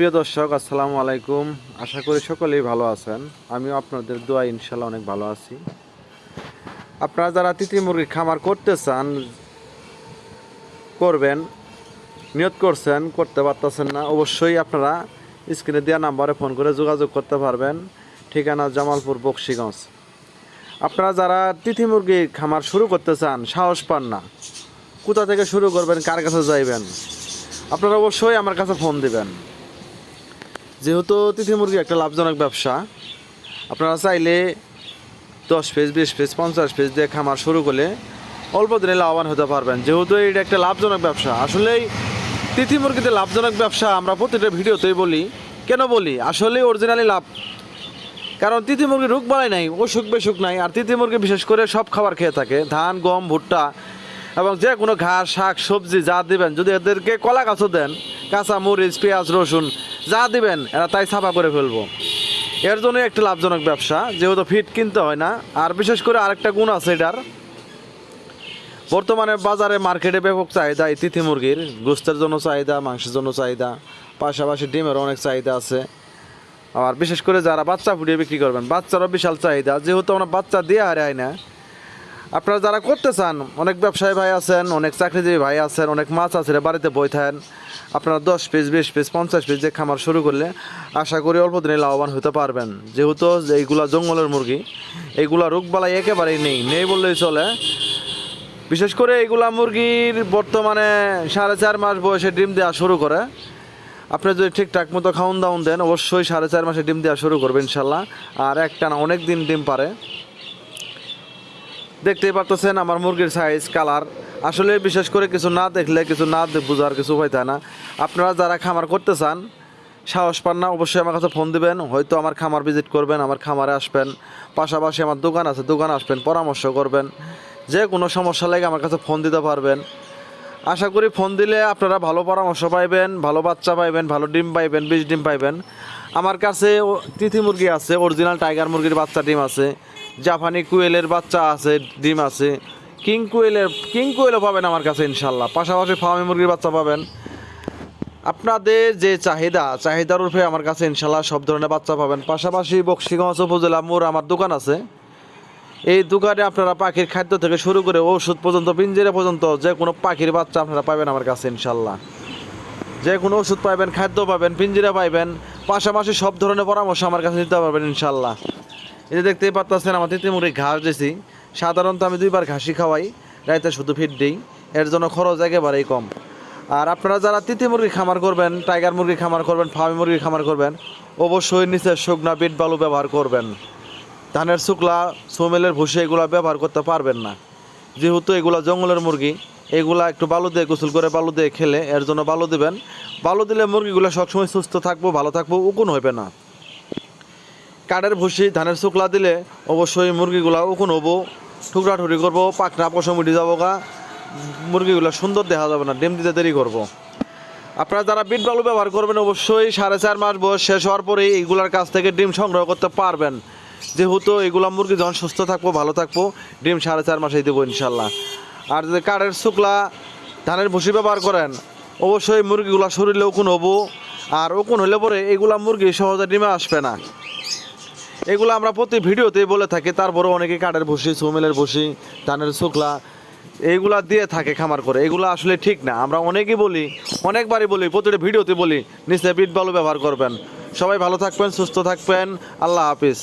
প্রিয় দর্শক, আসসালামু আলাইকুম। আশা করি সকলেই ভালো আছেন। আমিও আপনাদের দোয়া ইনশাল্লাহ অনেক ভালো আছি। আপনারা যারা তিতি মুরগি খামার করতে চান, করবেন, নিয়ত করছেন, করতে পারতেছেন না, অবশ্যই আপনারা স্ক্রিনে দেওয়া নাম্বারে ফোন করে যোগাযোগ করতে পারবেন। ঠিকানা জামালপুর, বক্সিগঞ্জ। আপনারা যারা তিথি মুরগি খামার শুরু করতে চান, সাহস পান না। কোথা থেকে শুরু করবেন, কার কাছে যাইবেন? আপনারা অবশ্যই আমার কাছে ফোন দিবেন। যেহেতু তিথি মুরগি একটা লাভজনক ব্যবসা, আপনারা চাইলে দশ পেজ, বিশ পেজ, পঞ্চাশ পিস দিয়ে খামার শুরু করলে অল্প দিনে লাভবান হতে পারবেন। যেহেতু এটা একটা লাভজনক ব্যবসা, আসলেই তিথি মুরগিতে লাভজনক ব্যবসা আমরা প্রতিটা ভিডিওতেই বলি। কেন বলি? আসলেই অরিজিনালি লাভ। কারণ তিথি মুরগি রোগ বালাই নাই, অসুখ বেসুখ নাই, আর তিথি মুরগি বিশেষ করে সব খাবার খেয়ে থাকে, ধান, গম, ভুট্টা এবং যে কোনো ঘাস, শাক, সবজি যা দেবেন, যদি এদেরকে কলা গাছও দেন, কাঁচা মরিচ, পেঁয়াজ, রসুন যা দিবেন, এরা তাই ছাপা করে ফেলব। এর জন্য একটি লাভজনক ব্যবসা, যেহেতু ফিট কিনতে হয় না। আর বিশেষ করে আরেকটা গুণ আছে এটার। বর্তমানে বাজারে মার্কেটে ব্যাপক চাহিদা, এই তিথি মুরগির। গোস্তের জন্য চাহিদা, মাংসের জন্য চাহিদা, পাশাপাশি ডিমের অনেক চাহিদা আছে। আর বিশেষ করে যারা বাচ্চা ফুটিয়ে বিক্রি করবেন, বাচ্চারও বিশাল চাহিদা। যেহেতু আমরা বাচ্চা দিয়ে হয় না, আপনারা যারা করতে চান, অনেক ব্যবসায়ী ভাই আছেন, অনেক চাকরিজীবী ভাই আছেন, অনেক মাছ আছে বাড়িতে বই থাকেন। আপনারা দশ পিস বিশ পিস পঞ্চাশ পিস যে খামার শুরু করলে আশা করি অল্প দিনে লাভবান হতে পারবেন। যেহেতু এইগুলা জঙ্গলের মুরগি, এইগুলা রোগবালাই একেবারেই নেই নেই বললেই চলে। বিশেষ করে এইগুলা মুরগির বর্তমানে সাড়ে চার মাস বয়সে ডিম দেওয়া শুরু করে। আপনি যদি ঠিকঠাক মতো খাওয়ান দাউন দেন, অবশ্যই সাড়ে চার মাসে ডিম দেওয়া শুরু করবে ইনশাল্লাহ। আর একটা না অনেক দিন ডিম পারে। দেখতেই পারতেছেন আমার মুরগির সাইজ কালার আসলে বিশেষ করে কিছু না দেখলে, কিছু না বোঝার কিছু উপায় থাকে না। আপনারা যারা খামার করতে চান, সাহস পান না, অবশ্যই আমার কাছে ফোন দিবেন। হয়তো আমার খামার ভিজিট করবেন, আমার খামারে আসবেন। পাশাপাশি আমার দোকান আছে, দোকান আসবেন, পরামর্শ করবেন। যে কোনো সমস্যা লাগে আমার কাছে ফোন দিতে পারবেন। আশা করি ফোন দিলে আপনারা ভালো পরামর্শ পাইবেন, ভালো বাচ্চা পাইবেন, ভালো ডিম পাইবেন বীজ ডিম পাইবেন। আমার কাছে তিথি মুরগি আছে অরিজিনাল টাইগার মুরগির বাচ্চা ডিম আছে। জাপানি কুয়েলের বাচ্চা আছে, ডিম আছে। কিং কুয়েলের, কিং কুয়েলও পাবেন আমার কাছে ইনশাল্লাহ। পাশাপাশি ফার্মি মুরগির বাচ্চা পাবেন। আপনাদের যে চাহিদা, চাহিদার উপরে আমার কাছে ইনশাল্লাহ সব ধরনের বাচ্চা পাবেন। পাশাপাশি বক্সিগঞ্জ উপজেলা মোড় আমার দোকান আছে। এই দোকানে আপনারা পাখির খাদ্য থেকে শুরু করে ওষুধ পর্যন্ত, পিঞ্জিরা পর্যন্ত যে কোনো পাখির বাচ্চা আপনারা পাবেন আমার কাছে ইনশাল্লাহ। যে কোনো ওষুধ পাবেন খাদ্য পাবেন, পিঞ্জিরা পাইবেন। পাশাপাশি সব ধরনের পরামর্শ আমার কাছে নিতে পারবেন ইনশাল্লাহ। এই যে দেখতেই পাচ্ছেন আমার তিতিমুড়ি ঘাস দিছি। সাধারণত আমি দুইবার ঘাসি খাওয়াই, রাইতে শুধু ফিট দিই। এর জন্য খরচ একেবারেই কম। আর আপনারা যারা তিতি মুরগি খামার করবেন টাইগার মুরগি খামার করবেন, ফার্মি মুরগি খামার করবেন, অবশ্যই নিচে শুকনা বিট বালু ব্যবহার করবেন। ধানের শুকলা, সোমেলের ভুসি এগুলো ব্যবহার করতে পারবেন না। যেহেতু এগুলা জঙ্গলের মুরগি, এগুলা একটু বালু দিয়ে গোসল করে বালু দিয়ে খেলে এর জন্য বালু দেবেন। বালু দিলে মুরগিগুলো সবসময় সুস্থ থাকব, ভালো থাকব, উকুন হবে না। কাঠের ভুসি, ধানের শুকলা দিলে অবশ্যই মুরগিগুলা উকুন হব। টুকরা টুকরি করব পাকনা পশম উঠে যাব গা। মুরগিগুলো সুন্দর দেখা যাবে না, ডিম দিতে দেরি করব। আপনারা যারা বিট বালু ব্যবহার করবেন, অবশ্যই সাড়ে চার মাস বয়স শেষ হওয়ার পরে এইগুলার কাছ থেকে ডিম সংগ্রহ করতে পারবেন। যেহেতু এগুলা মুরগি যখন সুস্থ থাকব, ভালো থাকব, ডিম সাড়ে চার মাসেই দেবো ইনশাল্লাহ। আর যদি কাঠের শুকলা, ধানের ভুসি ব্যবহার করেন, অবশ্যই মুরগিগুলা শরীরে উকুন হব। আর উকুন হলে পরে এগুলা মুরগি সহজে ডিমে আসবে না। এগুলো আমরা প্রতি ভিডিওতেই বলে থাকি। তারপরে অনেকে কাঠের ভুসি, সুমেলের ভুসি, ধানের শুকলা এইগুলা দিয়ে থাকে খামার করে। এগুলো আসলে ঠিক না। আমরা অনেকেই বলি, অনেকবারই বলি, প্রতিটা ভিডিওতে বলি, নিচে বিট ভালো ব্যবহার করবেন। সবাই ভালো থাকবেন, সুস্থ থাকবেন। আল্লাহ হাফিজ।